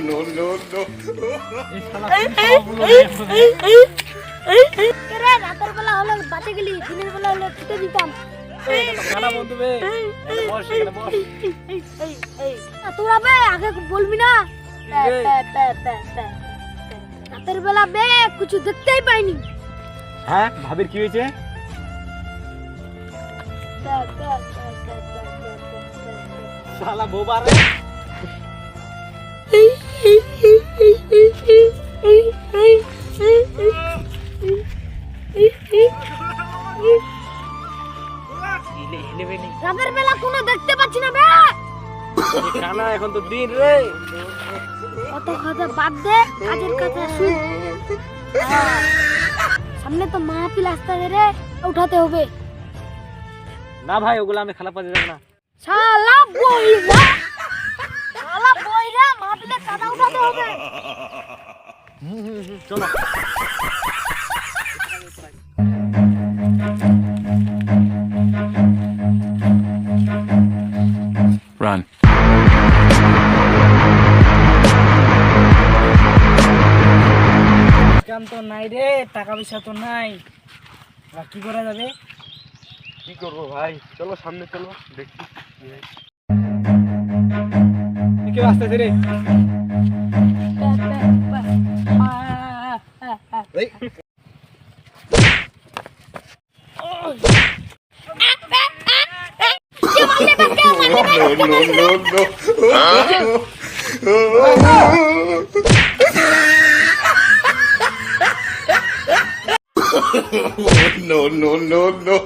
no, no, no. দেখতেই পাইনি হ্যাঁ ভাবির কি হয়েছে। শালা বোবা রাতের বেলা কোনো দেখতে পাচ্ছি না বে কানা এখন তো দিন রে অত কথা বাদ দে কাজের কথা শুন হ্যাঁ, সামনে তো মাহফিল আসতে রে উঠাতে হবে না ভাই ওগুলো আমি খালা পাতে যাব না শালা বইরা শালা বইরা মাহফিলে হবে চলো Run. কাম তো নাই রে টাকা পয়সা তো নাই। কি করা যাবে? কি করব ভাই? চলো সামনে চলো দেখছি কেউ আসতেছে রে। এই, No, no, no, no. no, no, no, no.